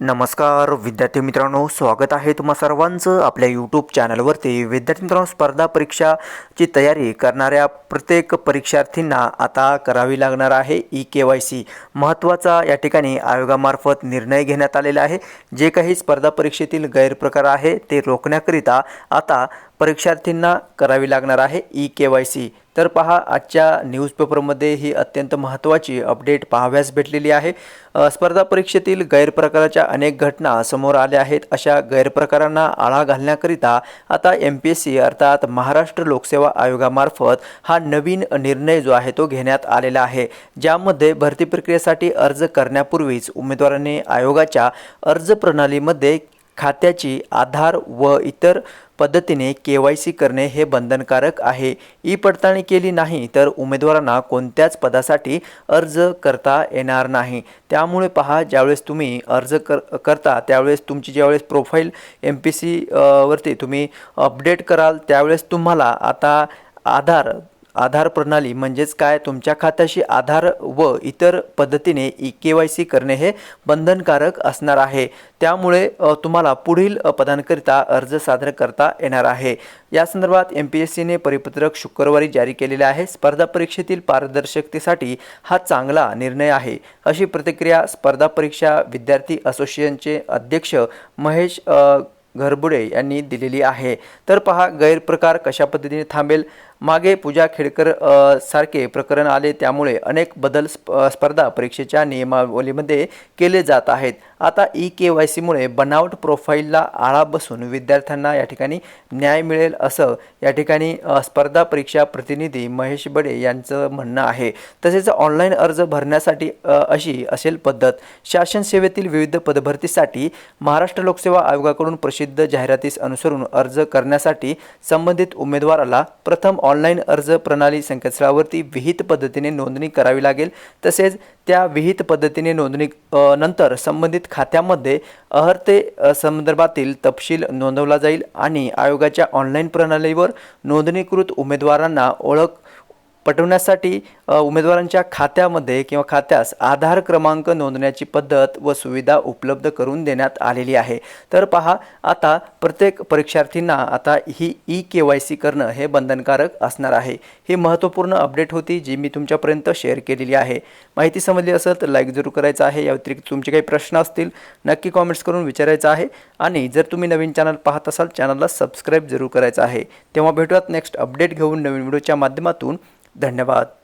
नमस्कार विद्यार्थी मित्रांनो स्वागत आहे तुम्हा सर्वांचं आपल्या यूट्यूब चॅनलवरती विद्यार्थी मित्रांनो स्पर्धा परीक्षाची तयारी करणाऱ्या प्रत्येक परीक्षार्थींना आता करावी लागणार आहे ई के वाय सी महत्त्वाचा या ठिकाणी आयोगामार्फत निर्णय घेण्यात आलेला आहे. जे काही स्पर्धा परीक्षेतील गैरप्रकार आहे ते रोखण्याकरिता आता परीक्षार्थींना करावी लागणार आहे ई के वाय सी. तर पहा आजच्या न्यूजपेपरमध्ये ही अत्यंत महत्त्वाची अपडेट पाहाव्यास भेटलेली आहे. स्पर्धा परीक्षेतील गैरप्रकाराच्या अनेक घटना समोर आल्या आहेत. अशा गैरप्रकारांना आळा घालण्याकरिता आता एम पी एस सी अर्थात महाराष्ट्र लोकसेवा आयोगामार्फत हा नवीन निर्णय जो आहे तो घेण्यात आलेला आहे. ज्यामध्ये भरती प्रक्रियेसाठी अर्ज करण्यापूर्वीच उमेदवारांनी आयोगाच्या अर्ज प्रणालीमध्ये खात्याची आधार व इतर पद्धतीने के वाय सी करणे हे बंधनकारक आहे. ई पडताळणी केली नाही तर उमेदवारांना कोणत्याच पदासाठी अर्ज करता येणार नाही. त्यामुळे पहा ज्यावेळेस तुम्ही अर्ज कर करता त्यावेळेस तुमची ज्यावेळेस प्रोफाईल एम पी सी वरती तुम्ही अपडेट कराल त्यावेळेस तुम्हाला आता आधार आधार प्रणाली म्हणजेच काय? तुमच्या खात्याशी आधार व इतर पद्धतीने ई के वाय सी करणे हे बंधनकारक असणार आहे. त्यामुळे तुम्हाला पुढील पदांकरिता अर्ज सादर करता येणार आहे. या संदर्भात एम पी एस सीने परिपत्रक शुक्रवारी जारी केलेले आहे. स्पर्धा परीक्षेतील पारदर्शकतेसाठी हा चांगला निर्णय आहे. अशी प्रतिक्रिया स्पर्धा परीक्षा विद्यार्थी असोसिएशनचे अध्यक्ष महेश घरबुडे यांनी दिलेली आहे. तर पहा गैरप्रकार कशा पद्धतीने थांबेल? मागे पूजा खेडकर सारखे प्रकरण आले त्यामुळे अनेक बदल स्प स्पर्धा परीक्षेच्या नियमावलीमध्ये केले जात आहेत. आता ई के वाय सीमुळे बनावट प्रोफाईलला आळा बसून विद्यार्थ्यांना या ठिकाणी न्याय मिळेल असं या ठिकाणी स्पर्धा परीक्षा प्रतिनिधी महेश बडे यांचं म्हणणं आहे. तसेच ऑनलाईन अर्ज भरण्यासाठी अशी असेल पद्धत. शासन सेवेतील विविध पदभरतीसाठी महाराष्ट्र लोकसेवा आयोगाकडून प्रसिद्ध जाहिरातीस अनुसरून अर्ज करण्यासाठी संबंधित उमेदवाराला प्रथम ऑनलाईन अर्ज प्रणाली संकेतस्थळावरती विहित पद्धतीने नोंदणी करावी लागेल. तसेच त्या विहित पद्धतीने नोंदणी नंतर संबंधित खात्यामध्ये अहर्ते संदर्भातील तपशील नोंदवला जाईल आणि आयोगाच्या ऑनलाईन प्रणालीवर नोंदणीकृत उमेदवारांना ओळख पटवण्यासाठी उमेदवारांच्या खात्यामध्ये किंवा खात्यास आधार क्रमांक नोंदण्याची पद्धत व सुविधा उपलब्ध करून देण्यात आलेली आहे. तर पहा आता प्रत्येक परीक्षार्थींना आता ही ई के वाय सी करणं हे बंधनकारक असणार आहे. ही महत्त्वपूर्ण अपडेट होती जी मी तुमच्यापर्यंत शेअर केलेली आहे. माहिती समजली असेल तर लाईक जरूर करायचं आहे. या व्यतिरिक्त तुमचे काही प्रश्न असतील नक्की कॉमेंट्स करून विचारायचं आहे. आणि जर तुम्ही नवीन चॅनल पाहत असाल चॅनलला सबस्क्राईब जरूर करायचं आहे. तेव्हा भेटूयात नेक्स्ट अपडेट घेऊन नवीन व्हिडिओच्या माध्यमातून. धन्यवाद.